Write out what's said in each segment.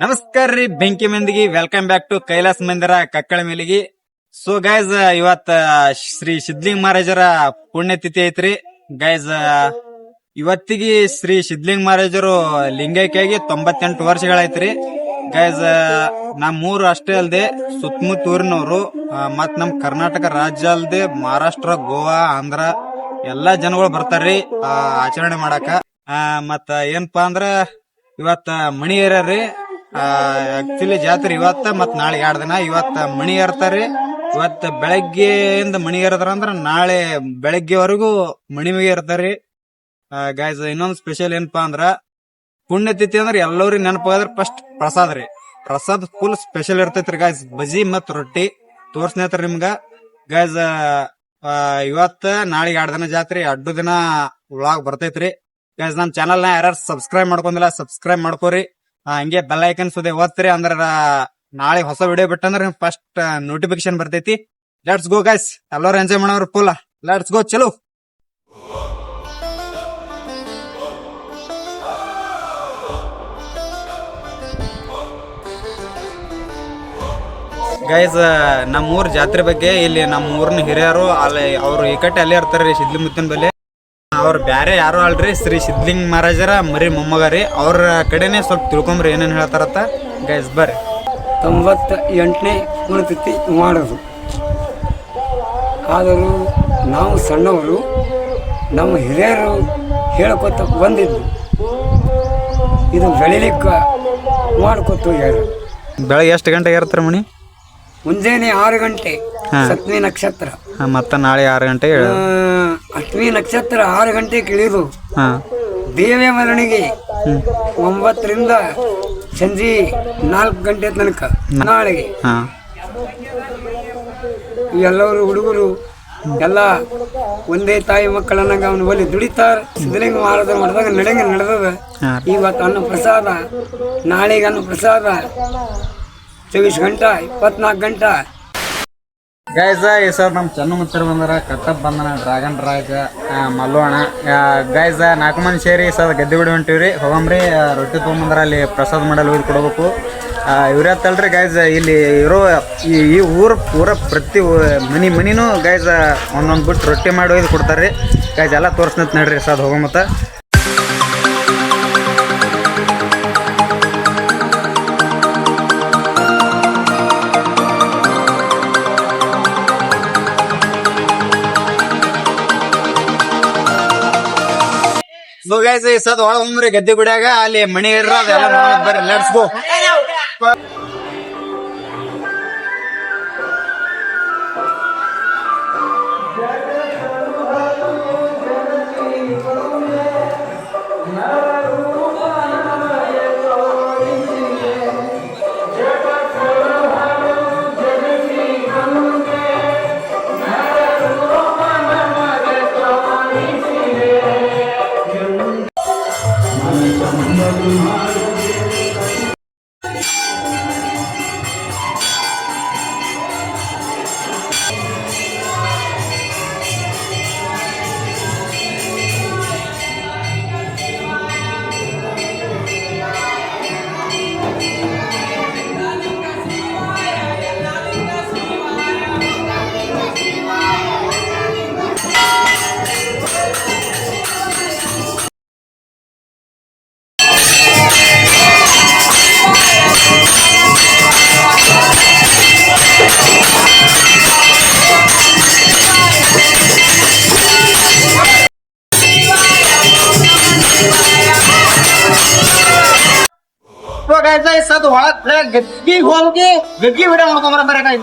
ನಮಸ್ಕಾರ ರೀ, ಬೆಂಕಿ ಮಂದಿಗೆ. ವೆಲ್ಕಮ್ ಬ್ಯಾಕ್ ಟು ಕೈಲಾಸ ಮಂದಿರ, ಕಕ್ಕಳ ಮೇಲಿಗೆ. ಸೊ ಗೈಸ್ ಇವತ್ತ ಶ್ರೀ ಸಿದ್ಲಿಂಗ ಮಹಾರಾಜರ ಪುಣ್ಯತಿಥಿ ಐತ್ರಿ. ಗೈಸ್ ಇವತ್ತಿಗೆ ಶ್ರೀ ಸಿದ್ಲಿಂಗ ಮಹಾರಾಜರು ಲಿಂಗೈಕ್ಯಾಗಿ ತೊಂಬತ್ತೆಂಟು ವರ್ಷಗಳೈತ್ರಿ. ಗೈಸ್ ನಮ್ಮ ಊರು ಅಷ್ಟೇ ಅಲ್ಲದೆ ಸುತ್ತಮುತ್ತ ಊರಿನವರು ಮತ್ ನಮ್ ಕರ್ನಾಟಕ ರಾಜ್ಯ ಅಲ್ಲದೆ ಮಹಾರಾಷ್ಟ್ರ, ಗೋವಾ, ಆಂಧ್ರ ಎಲ್ಲಾ ಜನಗಳು ಬರ್ತಾರ್ರಿ ಆಚರಣೆ ಮಾಡಾಕ. ಮತ್ತ ಏನಪ್ಪಾ ಅಂದ್ರ, ಇವತ್ತ ಮಣಿ ಏರ್ಯಾರ್ರಿ ಆಕ್ಚುಲಿ ಜಾತ್ರೆ ಇವತ್ತ ಮತ್ ನಾಳೆ ಎರಡ್ ದಿನ. ಇವತ್ತ ಮಣಿ ಏರ್ತಾರ್ರಿ ಇವತ್ತ ಬೆಳಗ್ಗೆಯಿಂದ ಮಣಿ ಏರದ್ರ ಅಂದ್ರ ನಾಳೆ ಬೆಳಗ್ಗೆವರೆಗೂ ಮಣಿಮಿಗೆ ಇರ್ತಾರ್ರಿ ಗಾಯ್ಸ್ ಇನ್ನೊಂದ್ ಸ್ಪೆಷಲ್ ಏನಪ್ಪಾ ಅಂದ್ರ ಪುಣ್ಯತಿಥಿ ಅಂದ್ರ ಎಲ್ಲರಿಗೂ ನೆನಪಾದ್ರೆ ಫಸ್ಟ್ ಪ್ರಸಾದ್ ರೀ. ಪ್ರಸಾದ್ ಫುಲ್ ಸ್ಪೆಷಲ್ ಇರ್ತೈತ್ರಿ ಗಾಯ್ಸ್ ಬಜಿ ಮತ್ ರೊಟ್ಟಿ ತೋರ್ಸ್ನೇತ್ರ ನಿಮ್ಗ. ಗಾಯ್ಸ್ ಇವತ್ತ ನಾಳೆ ಎರಡ್ ದಿನ ಜಾತ್ರೆ. ಅಡ್ಡು ದಿನ ವ್ಲಾಗ್ ಬರ್ತೈತ್ರಿ ಗಾಯ್ಸ್ ನಮ್ ಚಾನಲ್ನ ಯಾರು ಸಬ್ಸ್ಕ್ರೈಬ್ ಮಾಡ್ಕೊಂಡಿಲ್ಲ ಸಬ್ಸ್ಕ್ರೈಬ್ ಮಾಡ್ಕೋರಿ. ಹಂಗೆ ಬೆಲ್ ಐಕನ್ ಸುದೆ ಓದ್ತೀರಿ ಅಂದ್ರ ನಾಳೆ ಹೊಸ ವಿಡಿಯೋ ಬಿಟ್ಟಂದ್ರ ಫಸ್ಟ್ ನೋಟಿಫಿಕೇಶನ್ ಬರ್ತೈತಿ. ಲೆಟ್ಸ್ ಗೋ ಗೈಸ್ ಎಲ್ಲರೂ ಎಂಜಾಯ್ ಮಾಡೋರು ಫುಲ್ ಲೆಟ್ಸ್ ಗೋ ಚಲೋ. ಗೈಸ್ ನಮ್ಮ ಊರ್ ಜಾತ್ರೆ ಬಗ್ಗೆ ಇಲ್ಲಿ ನಮ್ಮ ಊರಿನ ಹಿರಿಯರು, ಅಲ್ಲಿ ಅವ್ರು ಏಕಟ್ಟೆ ಅಲ್ಲೇ ಸಿದ್ಲಿ ಮುತ್ತಿನ ಬಲ್ಲಿ. ಅವ್ರು ಬ್ಯಾರೆ ಯಾರು ಅಲ್ರಿ ಶ್ರೀ ಸಿದ್ಧಲಿಂಗ ಮಹಾರಾಜರ ಮರಿ ಮೊಮ್ಮಗ ರೀ. ಅವ್ರ ಕಡೆನೆ ಸ್ವಲ್ಪ ತಿಳ್ಕೊಂಬ್ರಿ ಏನೇನು ಹೇಳ್ತಾರತ್ತ. ಗೈಸ್ ಬರ್ರಿ. ತೊಂಬತ್ತ ಎಂಟನೇ ಪುಣ್ಯತಿಥಿ ಮಾಡೋದು ಆದರೂ ನಾವು ಸಣ್ಣವರು ನಮ್ಮ ಹಿರಿಯರು ಹೇಳ್ಕೊತ ಬಂದಿದ್ದು. ಇದು ಬೆಳಿಲಿಕ್ಕೆ ಮಾಡ್ಕೊತ ಹೋಗ್ಯಾರ ಬೆಳಗ್ಗೆ ಎಷ್ಟು ಗಂಟೆಗೆ ಇರ್ತಾರೆ ಮಣಿ? ಮುಂಜಾನೆ ಆರು ಗಂಟೆ ಸತ್ಮಿ ನಕ್ಷತ್ರ. ಮತ್ತೆ ಮತ್ತ ನಾಳೆ ಆರು ಗಂಟೆಗೆ ಅಷ್ಟಮಿ ನಕ್ಷತ್ರ ಆರು ಗಂಟೆಗೆ ಇಳಿದು ದೇವೇ ದೇವಿಯ ಮೆರವಣಿಗೆ ಒಂಬತ್ತರಿಂದ ಸಂಜೆ ನಾಲ್ಕು ಗಂಟೆ ತನಕ ನಾಳೆಗೆ. ಎಲ್ಲರು ಹುಡುಗರು ಎಲ್ಲ ಒಂದೇ ತಾಯಿ ಮಕ್ಕಳನ್ನ ಅವನು ಒಲಿ ದುಡಿತಾರ. ಸಿದ್ಧಲಿಂಗ ಮಾರದ ಮಾಡಿದಾಗ ನಡೆಂಗ ನಡೆದದ. ಇವತ್ತು ಅನ್ನ ಪ್ರಸಾದ ನಾಳೆಗೆ ಅನ್ನ ಪ್ರಸಾದ. ಚೌಬೀಸ್ ಗಂಟೆ ಇಪ್ಪತ್ನಾಲ್ಕು ಗಂಟೆ. ಗೈಸ್ ಈ ಸರ್ ನಮ್ ಚೆನ್ನ ಬಂದರ ಬಂದಾರ ಬಂದನ ಡ್ರಾಗನ್ ರಾಜ ಮಲ್ಲೋಣ. ಗೈಸ್ ನಾಲ್ಕು ಮಂದಿ ಸೇರಿ ಸರ್ ಗದ್ದೆ ಬಿಡಿ ಹೊಂಟಿವ್ರಿ. ಹೋಗಂಬ್ರಿ ರೊಟ್ಟಿ ತೊಗೊಂಬಂದ್ರ ಅಲ್ಲಿ ಪ್ರಸಾದ ಮಾಡಲ್ ಒಯ್ದು ಕೊಡ್ಬೇಕು. ಇವ್ರ ತಲ್ರಿ ಗೈಸ್ ಇಲ್ಲಿ ಇರೋ ಈ ಊರ ಪೂರ ಪ್ರತಿ ಮನಿ ಮನಿನೂ ಗೈಸ್ ಒಂದೊಂದು ಬಿಟ್ಟು ರೊಟ್ಟಿ ಮಾಡಿ ಒಯ್ದು ಕೊಡ್ತಾರ್ರಿ. ಗೈಸ್ ಎಲ್ಲ ತೋರಿಸ್ನತ್ ನಡ್ರಿ ಸದ್ ಹೋಗಮತ್ತ ಸೊ ಗೈಸ್ ಈ ಸದ್ ಒಳ ಹೋಗ್ರಿ ಗದ್ದೆ ಗುಡಿಯಾಗ ಅಲ್ಲಿ ಮಣಿ ಇರ್ರ ಅದೆಲ್ಲ ಬರ್ರಿ. ಲೆಟ್ಸ್ ಗೋ ಸದ್ ಒಳ ಗದ್ದಿಗೆ ಹೋಗಿ ಗದ್ದಿ ವಿಡಿಯೋ ಮಾಡ್ಕೊಂಬರ ಬರಕಾಯ್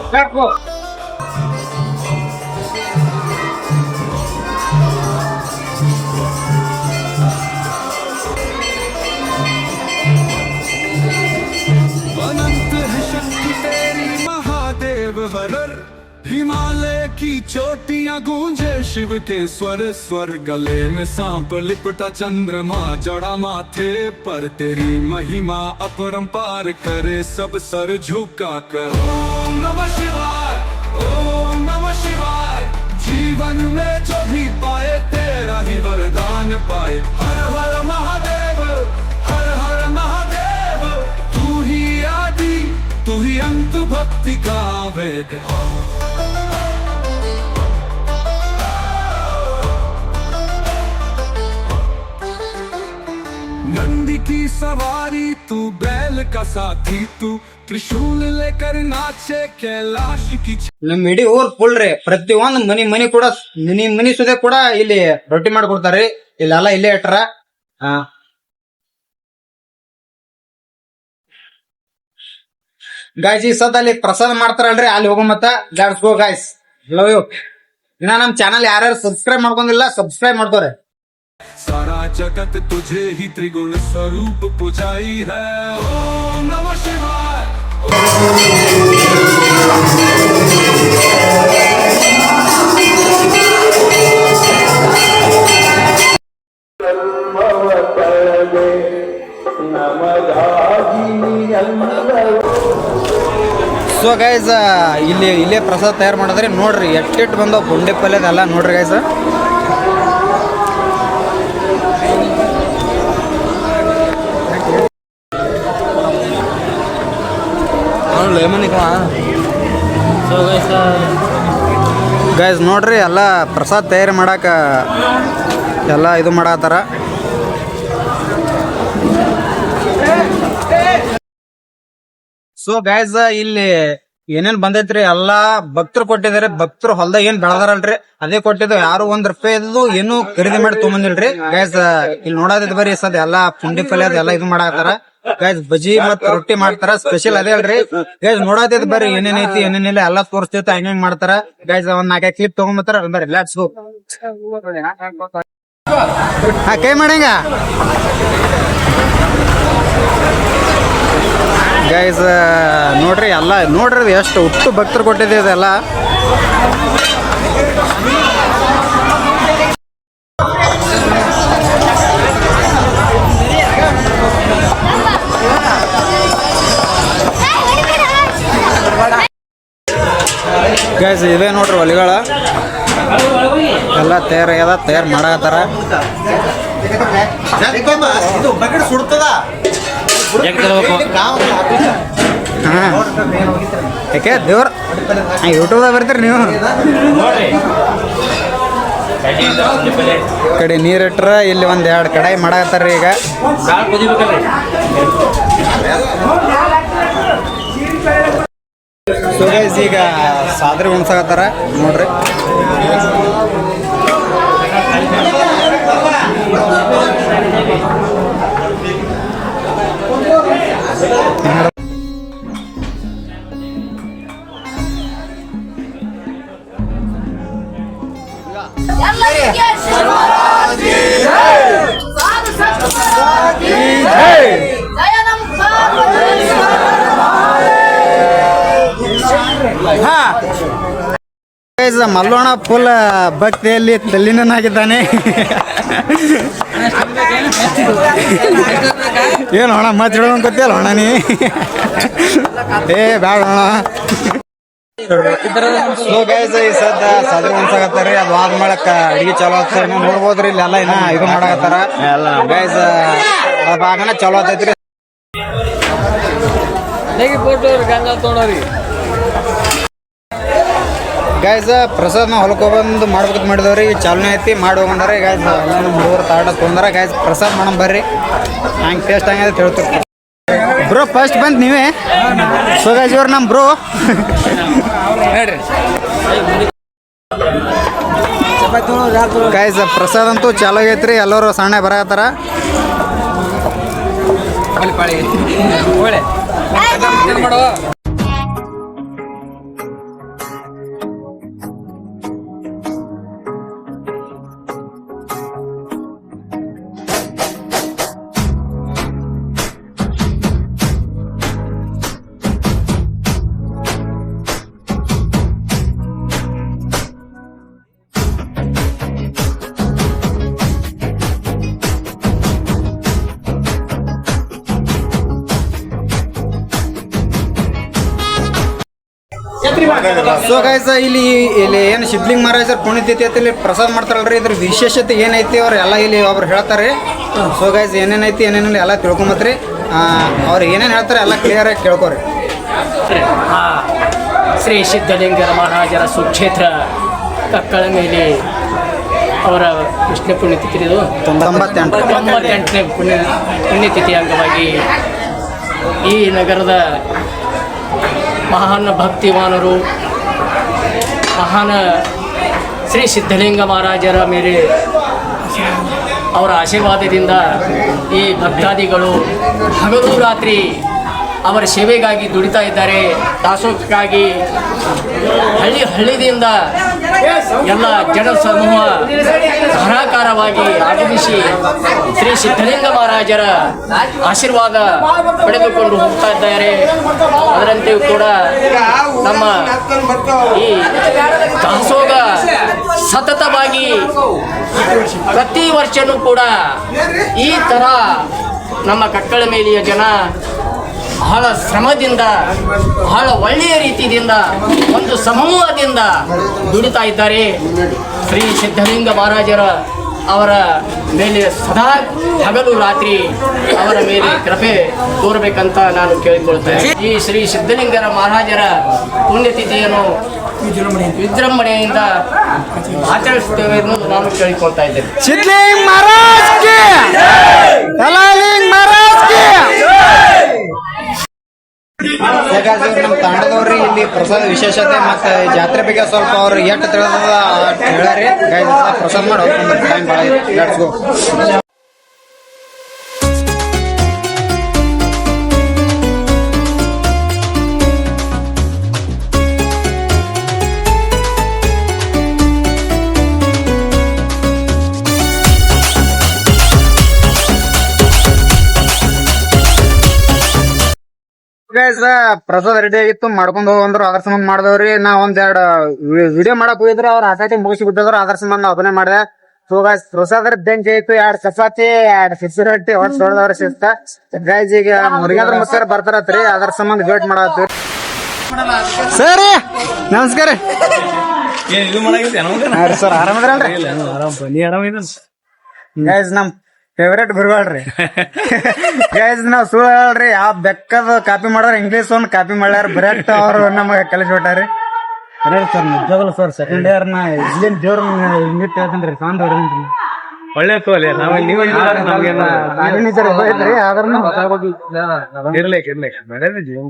चोटियाँ गूंजे, शिव के स्वर स्वर गले में सांप लिपटा चंद्रमा, जड़ा माथे पर तेरी महिमा अपरंपार करे, सब सर झुका कर। ओम नमः शिवाय, ओम नमः शिवाय, जीवन में जो भी पाए, तेरा ही वरदान पाए। हर हर महादेव, हर हर महादेव, तू ही आरती गावे नंदी की सवारी तू बैल का साथी तू त्रिशूल लेकर नाचे कैलाश की ನಮ್ ಇಡೀ ಊರ್ ಫುಲ್ ರೀ ಪ್ರತಿ ಒಂದ್ ಮನಿ ಮನಿ ಕೂಡ ಮನಿ ಮನಿ ಸುದೆ ಕೂಡ ಇಲ್ಲಿ ರೊಟ್ಟಿ ಮಾಡ್ಕೊಡ್ತಾರ್ರಿ ಇಲ್ಲೆಲ್ಲ ಇಲ್ಲೇ ಇಟ್ರ ಗಾಯ್ಸ್ ಈ ಸದ್ ಅಲ್ಲಿ ಪ್ರಸಾದ ಮಾಡ್ತಾರಲ್ರಿ ಅಲ್ಲಿ ಹೋಗೋ ಮತ್ತ gods go guys love you ಇನ್ನ ನಮ್ ಚಾನಲ್ ಯಾರ್ಯಾರು ಸಬ್ಸ್ಕ್ರೈಬ್ ಮಾಡ್ಕೊಂಡಿಲ್ಲ ಸಬ್ಸ್ಕ್ರೈಬ್ ಮಾಡ್ಕೋರಿ सारा जगत तुझे ही त्रिगुण स्वरूप पुजाई है ओम नमः शिवाय ಸೊ ಗೈಸ್ ಇಲ್ಲಿ ಇಲ್ಲೇ ಪ್ರಸಾದ ತಯಾರು ಮಾಡಿದ್ರಿ ನೋಡ್ರಿ ಎಟ್ಟಿಟ್ಟು ಬಂದವ ಪುಂಡಿ ಪಲ್ಯದ ಎಲ್ಲ ನೋಡ್ರಿ ಗೈಸ್ ಗೈಸ್ ನೋಡ್ರಿ ಎಲ್ಲ ಪ್ರಸಾದ್ ತಯಾರಿ ಮಾಡಾಕ ಎಲ್ಲ ಇದು ಮಾಡತ್ತಾರ ಸೊ ಗೈಸ್ ಇಲ್ಲಿ ಏನೇನ್ ಬಂದೈತ್ರಿ? ಎಲ್ಲಾ ಭಕ್ತರು ಕೊಟ್ಟಿದ್ದಾರೆ. ಭಕ್ತರು ಹೊಲ್ದಾಗ ಏನ್ ಬೆಳದಾರಲ್ರಿ? ಅದೇ ಕೊಟ್ಟಿದ್ದು ಯಾರು ಒಂದ್ ರೂಪಾಯಿದು ಏನು ಖರೀದಿ ಮಾಡಿ ತೊಗೊಂಬಂದಿಲ್ರಿ. ಗೈಸ್ ಇಲ್ಲಿ ನೋಡೋದಿದ್ ಬರೀ ಸದ್ ಎಲ್ಲಾ ಪುಂಡಿ ಪಲ್ಯ ಅದೆಲ್ಲ ಇದು ಮಾಡಾಕತ್ತಾರ. ಗೈಸ್ ಬಜಿ ಮತ್ ರೊಟ್ಟಿ ಮಾಡ್ತಾರ. ಸ್ಪೆಷಲ್ ಅದೇ ಅಲ್ರಿ. ಗೈಸ್ ನೋಡೋದಿದ್ ಬರ್ರಿ ಏನೇನೈತಿ ಏನೇನಿಲ್ಲ ಎಲ್ಲಾ ತೋರಿಸ್ತೈತಿ ಹಂಗ ಮಾಡ್ತಾರ. ಗೈಸ್ ಒಂದ್ ನಾಲ್ಕೈದು ಕ್ಲಿಪ್ ತಗೊಂಬತ್ತಾರ ಬರ್ರಿ ಲೆಟ್ಸ್ ಗೋ ಕೈ ಮಾಡಂಗ ಗೈಸ್ ನೋಡ್ರಿ ಎಲ್ಲ ನೋಡ್ರಿ ಎಷ್ಟು ಉಟ್ಟು ಭಕ್ತರು ಕೊಟ್ಟಿದೆ ಇದೆಲ್ಲ. ಗೈಸ್ ಇವೆ ನೋಡ್ರಿ ಒಲಿಗಳ ಎಲ್ಲ ತಯಾರಾಗ್ಯದ ತಯಾರು ಮಾಡತ್ತಾರ ಸುಡ್ತದ ಹಾ. ಯಾಕೆ ದೇವ್ರ? ಯೂಟ್ಯೂಬ್ದಾಗ ಬರ್ತೀರಿ ನೀವು. ಕಡೆ ನೀರಿಟ್ರ ಇಲ್ಲಿ ಒಂದ್ ಎರಡು ಕಡಾಯಿ ಮಾಡಾಕತ್ತಾರ ಈಗ. ಈಗ ಸಾದ್ರಿ ಉಣ್ಸಾಕತ್ತಾರ ನೋಡ್ರಿ. ಮಲ್ಲೋಣ ಫುಲ್ ಭಕ್ತಿಯಲ್ಲಿ ತಲ್ಲಿನಾಗಿದ್ದಾನೆ ಏನು ಅಣ್ಣ ಮತ್ತೆ ಹೇಳೋಣ ಗೊತ್ತಿಲ್ಲ ಅಣ್ಣ ನೀ? ಏ ಬ್ಯಾಡ ಸೊ ಗೈಸ್ ಈ ಸದ್ದ ಸದ್ರ ಅದು ಮಾಡಕ್ಕ ಅಡಿಗೆ ಚಲೋ ಆಗ್ತಾರ ನೀವು ನೋಡ್ಬೋದ್ರಿ. ಇಲ್ಲಿ ಎಲ್ಲ ಇನ್ನ ಇದು ಮಾಡಾಕತ್ತಾರ. ಗೈಸ್ ಅದು ಆಗನ ಚಲೋ ಆತೈತ್ರಿ ಗೈಸ್ ಪ್ರಸಾದ್ನ ಹೊಲಕ್ಕೆ ಬಂದು ಮಾಡ್ಬೇಕಂತ ಮಾಡಿದವ್ರಿ. ಚಾಲನೆ ಐತಿ. ಮಾಡಿ ಹೋಗೊಂಡಾರ ಗೈಸ್ ಎಲ್ಲ ಹುಡುಗರು ತಾಟ ತೊಗೊಂಡಾರ. ಗೈಸ್ ಪ್ರಸಾದ್ ಮಾಡಮ್ ಬರ್ರಿ. ಹಂಗೆ ಟೇಸ್ಟ್ ಹಂಗೆ ತಿಳ್ತಿರ್ತೀವಿ ಬ್ರೋ ಫಸ್ಟ್ ಬಂದ್ ನೀವೇ. ಸೊ ಅವ್ರು ನಮ್ಮ ಬ್ರೋ. ಕಾಯ್ಸ ಪ್ರಸಾದ್ ಅಂತೂ ಚಾಲೋ ಆಗೈತ್ರಿ, ಎಲ್ಲರೂ ಸಣ್ಣ ಬರಕತ್ತಾರ. ಸೊ ಗಾಯ್ಸ ಇಲ್ಲಿ ಇಲ್ಲಿ ಏನು ಸಿದ್ಲಿಂಗ್ ಮಹಾರಾಜರ ಪುಣ್ಯತಿಥಿ ಐತಿ ಇಲ್ಲಿ ಪ್ರಸಾದ ಮಾಡ್ತಾರಲ್ರಿ. ಇದ್ರ ವಿಶೇಷತೆ ಏನೈತಿ ಅವ್ರು ಎಲ್ಲ ಇಲ್ಲಿ ಒಬ್ರು ಹೇಳ್ತಾರೆ. ಸೊ ಗಾಯ್ಸ್ ಏನೇನೈತಿ ಏನೇನಿಲ್ಲ ಎಲ್ಲ ತಿಳ್ಕೊಂಬತ್ರಿ. ಅವ್ರು ಏನೇನು ಹೇಳ್ತಾರೆ ಎಲ್ಲ ಕ್ಲಿಯರ್ ಆಗಿ ಕೇಳ್ಕೊರಿ. ಶ್ರೀ ಸಿದ್ಧಲಿಂಗರ ಮಹಾರಾಜರ ಸುಕ್ಷೇತ್ರ ಕಕ್ಕಳ ಮೇಲೆ ಅವರ ವಿಷ್ಣು ಪುಣ್ಯತಿಥಿ ಇದು ತೊಂಬತ್ತೆಂಟು. ತೊಂಬತ್ತೆಂಟನೇ ಪುಣ್ಯ ಪುಣ್ಯತಿಥಿ ಅಂಗವಾಗಿ ಈ ನಗರದ ಮಹಾನ್ ಭಕ್ತಿವಾನರು, ಮಹಾನ್ ಶ್ರೀ ಸಿದ್ಧಲಿಂಗ ಮಹಾರಾಜರ ಮೇಲೆ ಅವರ ಆಶೀರ್ವಾದದಿಂದ ಈ ಭಕ್ತಾದಿಗಳು ಹಗಲು ರಾತ್ರಿ ಅವರ ಸೇವೆಗಾಗಿ ದುಡಿತಾ ಇದ್ದಾರೆ. ದಾಸೋಹಕ್ಕಾಗಿ ಹಳ್ಳಿ ಹಳ್ಳಿದಿಂದ ಎಲ್ಲ ಜನ ಸಮೂಹ ಧಾರಾಕಾರವಾಗಿ ಆಗಮಿಸಿ ಶ್ರೀ ಸಿದ್ಧಲಿಂಗ ಮಹಾರಾಜರ ಆಶೀರ್ವಾದ ಪಡೆದುಕೊಂಡು ಹೋಗ್ತಾ ಇದ್ದಾರೆ. ಅದರಂತೆಯೂ ಕೂಡ ನಮ್ಮ ಈ ದಾಸೋಗ ಸತತವಾಗಿ ಪ್ರತಿ ವರ್ಷನೂ ಕೂಡ ಈ ತರ ನಮ್ಮ ಕಟ್ಟಳ ಮೇಲಿಯ ಜನ ಬಹಳ ಶ್ರಮದಿಂದ ಬಹಳ ಒಳ್ಳೆಯ ರೀತಿಯಿಂದ ಒಂದು ಸಮೂಹದಿಂದ ದುಡಿತಾ ಇದ್ದಾರೆ ಶ್ರೀ ಸಿದ್ಧಲಿಂಗ ಮಹಾರಾಜರ ಅವರ ಮೇಲೆ ಸದಾ ಹಗಲು ರಾತ್ರಿ ಅವರ ಮೇಲೆ ಕೃಪೆ ತೋರಬೇಕಂತ ನಾನು ಕೇಳಿಕೊಳ್ತೇನೆ ಈ ಶ್ರೀ ಸಿದ್ಧಲಿಂಗರ ಮಹಾರಾಜರ ಪುಣ್ಯತಿಥಿಯನ್ನು ವಿಜೃಂಭಣೆಯಿಂದ ಆಚರಿಸುತ್ತೇವೆ ಎಂದು ನಾನು ಕೇಳಿಕೊಳ್ತಾ ಇದ್ದೇನೆ. ಮಹಾರಾಜ್ ಕಿ ನಮ್ಮ ತಾಂಡದವ್ರಿ ಇಲ್ಲಿ ಪ್ರಸಾದ ವಿಶೇಷತೆ ಮತ್ತೆ ಜಾತ್ರೆ ಬಗ್ಗೆ ಸ್ವಲ್ಪ ಅವ್ರು ಎಷ್ಟು ತಿಳಿದ ಹೇಳ್ಯಾರಿ ಗೈಸ್ ಪ್ರಸಾದ ಮಾಡಿ ಟೈಮ್ ಲೆಟ್ಸ್ ಪ್ರಸಾದ ರೆಡಿ ಆಗಿತ್ತು ಮಾಡ್ಕೊಂಡ್ ಹೋಗಂದ್ರು ಅದ್ರ ಸಂಬಂಧ ಮಾಡ್ದವ್ರಿ. ನಾ ಒಂದ್ ಎರಡ್ ವಿಡಿಯೋ ಮಾಡಕ್ ಹೋಗಿದ್ರೆ ಅವ್ರ ಆಟಾಟಿ ಮುಗಿಸಿ ಬಿಟ್ಟಿದ್ರು ಅದ್ರ ಸಂಬಂಧ ನಾ ಅದನ್ನೇ ಮಾಡಿದೆ. ಸೊ ಗೈಸ್ ಪ್ರಸಾದ ಬೆಂಚ್ ಆಯ್ತು ಎರಡ್ ಚಪಾತಿ ಎರಡ್ ಸಿಕ್ಸ್ ರೊಟ್ಟಿ ಒಂದ್ ಸೋಳದವ್ರ ಶಿಸ್ತ. ಗೈಸ್ ಈಗ ಮುರಿಗಾದ್ರ ಮುತ್ತಾರ ಬರ್ತಾರತ್ರಿ ಅದ್ರ ಸಂಬಂಧ ವೇಟ್ ಮಾಡತ್ತೀವಿ ಸರ್ ನಮಸ್ಕಾರ. ಸರ್ ಆರಾಮದ್ರಲ್ರಿ ಗೈಸ್ ನಮ್ ಫೇವ್ರೇಟ್ ಗುರುಗಳ್ರಿ ಗೈಸ್ ನಾವ್ ಸುಳ್ಳು ಹೇಳ್ರಿ ಯಾವ ಬೆಕ್ಕದ ಕಾಪಿ ಮಾಡಾರ ಇಂಗ್ಲಿಷ್ ಒಂದ್ ಕಾಪಿ ಮಾಡ್ಯಾರ. ಬ್ರೆಟ್ ಅವ್ರು ನಮಗೆ ಕಲಿಸ್ಬಿಟ್ಟಾರಿ ಸರ್ ನಿಜವಾಗ್ಲು ಸರ್ ಸೆಕೆಂಡ್ ಇಯರ್ನ ಇಲ್ಲಿನ ದೇವ್ರ ಇಂಗ್ಲಿಷ್ ಹೇಳ್ತೀನಿ ಸಾಂದ್ ಒಳ್ಳೆ ತೋಲೆ ನಾವ್ ನೀವು ನಮ್ಗೇನ ಐತ್ರಿ ಆದ್ರೂ ಇರ್ಲಿಕ್ಕೆ ಇರ್ಲಿಕ್ಕೆ. ನಡೆದ ಜೀವನ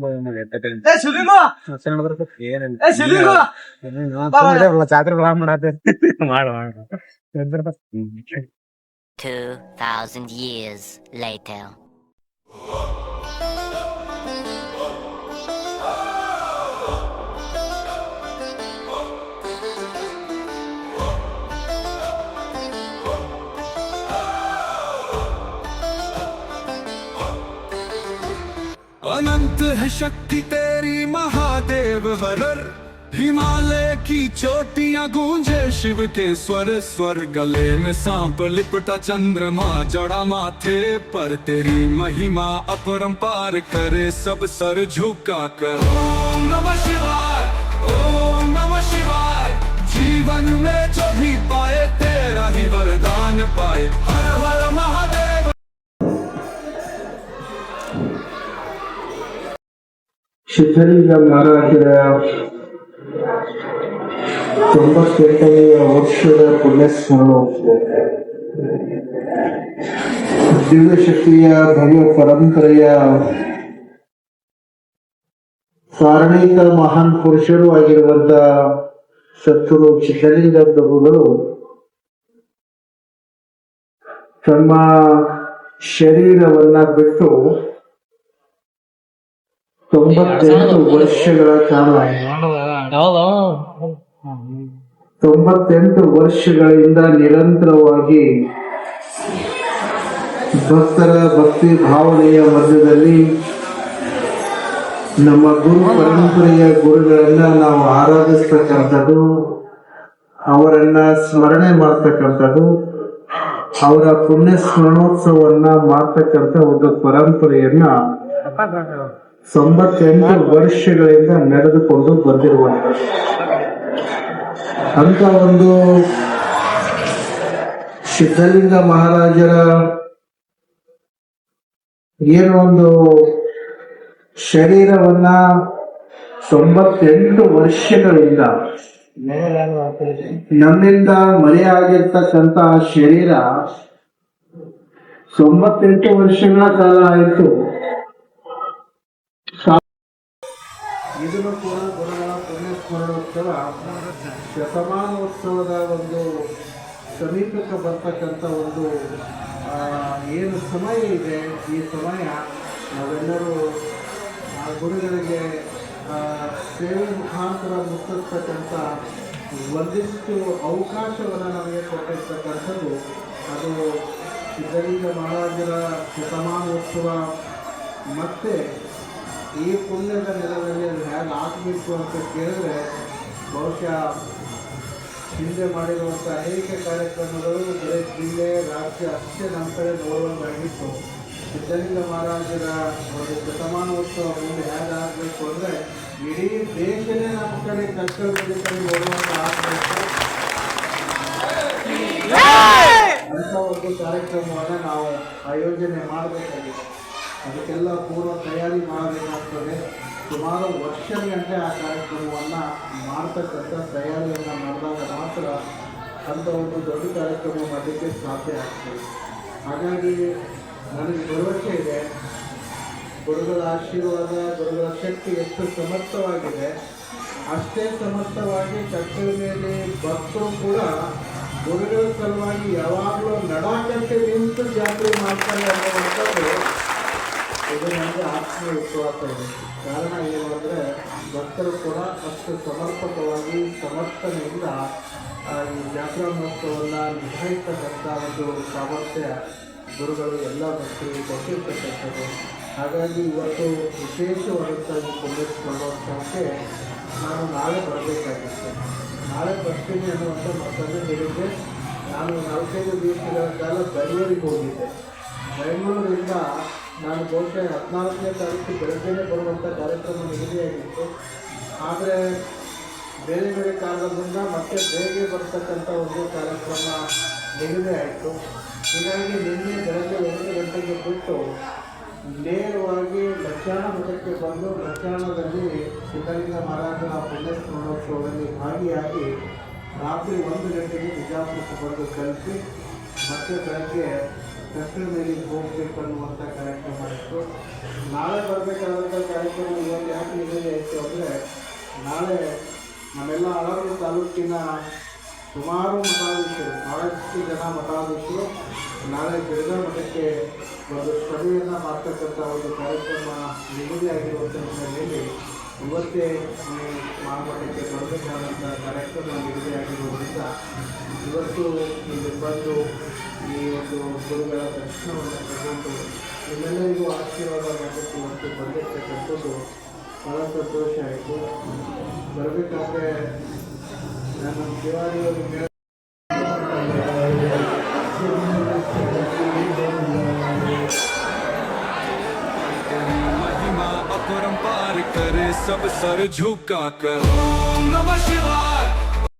ಜಾತ್ರೆ ಮಾಡ 2,000 years later. अनंत है शक्ति तेरी महादेव हरर हिमालय की चोटियाँ गूंजे शिव के स्वर स्वर गले में सांप लिपटा चंद्रमा, जड़ा माथे पर तेरी महिमा अपरम पार करे, सब सर झुका कर। ओम नमः शिवाय, ओम नमः शिवाय, जीवन में जो भी पाए, तेरा ही वरदान पाए। हर हर महादेव। शिवरी का नारा ತೊಂಬತ್ತೆಂಟನೆಯ ವರ್ಷದ ಪುಣ್ಯಸ್ಮರಣ. ದಿವ್ಯ ಶಕ್ತಿಯ ಭವ್ಯ ಪರಂಪರೆಯ ಕಾರಣಿಕ ಮಹಾನ್ ಪುರುಷರು ಆಗಿರುವಂತ ಸತ್ರು ಚಿಕ್ಕಲಿಂಗ ಪ್ರಭುಗಳು ತಮ್ಮ ಶರೀರವನ್ನ ಬಿಟ್ಟು ತೊಂಬತ್ತೆಂಟು ವರ್ಷಗಳ ಕಾಲ ತೊಂಬತ್ತೆಂಟು ವರ್ಷಗಳಿಂದ ನಿರಂತರವಾಗಿ ಭಕ್ತರ ಭಕ್ತಿ ಭಾವನೆಯ ಮಧ್ಯದಲ್ಲಿ ನಮ್ಮ ಗುರು ಪರಂಪರೆಯ ಗುರುಗಳನ್ನ ನಾವು ಆರಾಧಿಸ್ತಕ್ಕಂಥದ್ದು ಅವರನ್ನ ಸ್ಮರಣೆ ಮಾಡ್ತಕ್ಕಂಥದ್ದು ಅವರ ಪುಣ್ಯ ಸ್ಮರಣೋತ್ಸವವನ್ನ ಮಾಡ್ತಕ್ಕಂಥ ಒಂದು ಪರಂಪರೆಯನ್ನ ತೊಂಬತ್ತೆಂಟು ವರ್ಷಗಳಿಂದ ನಡೆದುಕೊಂಡು ಬಂದಿರುವ ಅಂತ ಒಂದು ಸಿದ್ಧಲಿಂಗ ಮಹಾರಾಜರ ಏನೋ ಒಂದು ಶರೀರವನ್ನ ತೊಂಬತ್ತೆಂಟು ವರ್ಷಗಳಿಂದ ನಮ್ಮಿಂದ ಮರೆಯಾಗಿರ್ತಕ್ಕಂತಹ ಶರೀರ ತೊಂಬತ್ತೆಂಟು ವರ್ಷಗಳ ಕಾಲ ಆಯಿತು. ಕೂಡ ಗುರುಗಳ ಪುಣ್ಯಸ್ಮರಣೋತ್ಸವ ಶತಮಾನೋತ್ಸವದ ಒಂದು ಸಮೀಪಕ್ಕೆ ಬರ್ತಕ್ಕಂಥ ಒಂದು ಏನು ಸಮಯ ಇದೆ, ಈ ಸಮಯ ನಾವೆಲ್ಲರೂ ಆ ಗುರುಗಳಿಗೆ ಸೇವೆ ಮುಖಾಂತರ ಮುಟ್ಟಿಸ್ತಕ್ಕಂಥ ಒಂದಿಷ್ಟು ಅವಕಾಶವನ್ನು ನಮಗೆ ಕೊಟ್ಟಿರ್ತಕ್ಕಂಥದ್ದು. ಅದು ಸಿದ್ಧಲಿಂಗ ಮಹಾರಾಜರ ಶತಮಾನೋತ್ಸವ, ಮತ್ತೆ ಈ ಪುಣ್ಯದ ನೆಲದಲ್ಲಿ ಅದು ಹೇಗೆ ಆಗಬೇಕು ಅಂತ ಕೇಳಿದ್ರೆ ಬಹುಶಃ ಹಿಂದೆ ಮಾಡಿರುವಂಥ ಅನೇಕ ಕಾರ್ಯಕ್ರಮಗಳು ಬರೀ ಜಿಲ್ಲೆ ರಾಜ್ಯ ಅಷ್ಟೇ ನಮ್ಮ ಕಡೆ ಗೌರವವಾಗಿತ್ತು. ಸಿದ್ಧಲಿಂಗ ಮಹಾರಾಜರ ಒಂದು ಶತಮಾನೋತ್ಸವ ಮುಂದೆ ಹೇಗೆ ಆಗಬೇಕು ಅಂದರೆ ಇಡೀ ದೇಶನೇ ನಮ್ಮ ಕಡೆ ಕಡೆ ನೋಡುವಂಥ ಆಗಬೇಕು. ಅಂತ ಒಂದು ಕಾರ್ಯಕ್ರಮವನ್ನು ನಾವು ಆಯೋಜನೆ ಮಾಡಬೇಕಾಗಿದೆ. ಅದಕ್ಕೆಲ್ಲ ಪೂರ್ವ ತಯಾರಿ ಮಾಡಬೇಕಾಗ್ತದೆ. ಸುಮಾರು ವರ್ಷಗಂಟೆ ಆ ಕಾರ್ಯಕ್ರಮವನ್ನು ಮಾಡ್ತಕ್ಕಂಥ ತಯಾರಿಯನ್ನು ಮಾಡಿದಾಗ ಮಾತ್ರ ಅಂಥ ಒಂದು ದೊಡ್ಡ ಕಾರ್ಯಕ್ರಮ ಮಾಡಲಿಕ್ಕೆ ಸಾಧ್ಯ ಆಗ್ತದೆ. ಹಾಗಾಗಿ ನನಗೆ ಭರವಸೆ ಇದೆ. ಗುರುಗಳ ಆಶೀರ್ವಾದ, ಗುರುಗಳ ಶಕ್ತಿ ಎಷ್ಟು ಸಮರ್ಥವಾಗಿದೆ, ಅಷ್ಟೇ ಸಮರ್ಥವಾಗಿ ಮೇಲೆ ಭಕ್ತರು ಕೂಡ ಗುರುಗಳ ಸಲುವಾಗಿ ಯಾವಾಗಲೂ ನಡಾಕಂತೆ ನಿಂತು ಜಾತ್ರೆ ಮಾಡ್ತಾರೆ ಅನ್ನುವಂಥದ್ದು ಇದು ನನಗೆ ಇದೆ. ಕಾರಣ ಏನು ಅಂದರೆ ಭಕ್ತರು ಕೂಡ ಅಷ್ಟು ಸಮರ್ಪಕವಾಗಿ ಸಮರ್ಥನೆಯಿಂದ ಈ ಜಾತ್ರಾ ಮಹೋತ್ಸವವನ್ನು ನಿಭಾಯಿಸತಕ್ಕಂಥ ಒಂದು ಸಾಮರ್ಥ್ಯ ಗುರುಗಳು ಎಲ್ಲ ಭಕ್ತರಿಗೆ ಕೊಟ್ಟಿರ್ತಕ್ಕಂಥದ್ದು. ಹಾಗಾಗಿ ಇವತ್ತು ವಿಶೇಷವಾದಂಥ ಈ ನಾನು ನಾಳೆ ಬರಬೇಕಾಗಿತ್ತು. ನಾಳೆ ಬರ್ತೀನಿ ಅನ್ನುವಂಥ ಮತ್ತೊಂದು ಹೇಳಿದ್ದೆ. ನಾನು ನಾಲ್ಕೈದು ದಿವಸಗಳ ಕಾಲ ಬೆಂಗಳೂರಿಗೆ ಹೋಗಿದ್ದೆ. ಬೆಂಗಳೂರಿಂದ ನಾನು ಬಹುಶಃ ಹದಿನಾಲ್ಕನೇ ತಾರೀಕು ಬೆಳಗ್ಗೆನೇ ಬರುವಂಥ ಕಾರ್ಯಕ್ರಮ ನಿಗದಿಯಾಗಿತ್ತು. ಆದರೆ ಬೇರೆ ಬೇರೆ ಕಾರಣದಿಂದ ಮತ್ತೆ ಬೇಗ ಬರ್ತಕ್ಕಂಥ ಒಂದು ಕಾರ್ಯಕ್ರಮ ನಿಗದಿ ಆಯಿತು ಹೀಗಾಗಿ ನಿನ್ನೆ ಬೆಳಗ್ಗೆ ಒಂದು ಗಂಟೆಗೆ ಬಿಟ್ಟು ನೇರವಾಗಿ ಲಕ್ಷಾಣ ಮಠಕ್ಕೆ ಬಂದು ಲಕ್ಷಾಣದಲ್ಲಿ ಸಿದ್ಧಲಿಂಗ ಮಹಾರಾಜನ ಪುಣ್ಯಸ್ಮರಣೋತ್ಸವದಲ್ಲಿ ಭಾಗಿಯಾಗಿ ರಾತ್ರಿ ಒಂದು ಗಂಟೆಗೆ ಬಿಜಾಪುರಕ್ಕೆ ಬಂದು ಕಲಿಸಿ ಮತ್ತೆ ಬೆಳಗ್ಗೆ ಮೇಲೆ ಹೋಗ್ಬೇಕು ಅನ್ನುವಂಥ ಕಾರ್ಯಕ್ರಮ ಇತ್ತು. ನಾಳೆ ಬರಬೇಕಾದಂಥ ಕಾರ್ಯಕ್ರಮ ಇವತ್ತು ಯಾಕೆ ನಿಗದಿ ಆಯಿತು ಅಂದರೆ, ನಾಳೆ ನಮ್ಮೆಲ್ಲ ಹಲವಾರು ತಾಲೂಕಿನ ಸುಮಾರು ಮಠಾಧೀಶರು ಭಾಳಷ್ಟು ಜನ ಮಠಾಧೀಶರು ನಾಳೆ ಬೆಳಗ ಮಠಕ್ಕೆ ಒಂದು ಸಭೆಯನ್ನು ಮಾಡ್ತಕ್ಕಂಥ ಒಂದು ಕಾರ್ಯಕ್ರಮ ನಿಗದಿಯಾಗಿರುವಂಥ ಹಿನ್ನೆಲೆಯಲ್ಲಿ ಇವತ್ತೇ ಮಹಾಮಠಕ್ಕೆ ಬರಬೇಕಾದಂಥ ಕಾರ್ಯಕ್ರಮ ನಿಗದಿಯಾಗಿರುವುದರಿಂದ ಇವತ್ತು ಇಲ್ಲಿ ಬಂದು ಈ ಒಂದು ಗುರುಗಳ ದರ್ಶನವನ್ನು ತಗೊಂಡು ನಿಮ್ಮೆಲ್ಲರಿಗೂ ಆಶೀರ್ವಾದ ಮಾಡಬೇಕು ಮತ್ತು ಬಂದಿರ್ತಕ್ಕಂಥದ್ದು ಬಹಳ ಸಂತೋಷ ಆಯಿತು. ಬರಬೇಕಾದ್ರೆ ನಾನು ಶಿವಾನಿಯವರಿಗೆ झुका कर। ओम नमः शिवाय।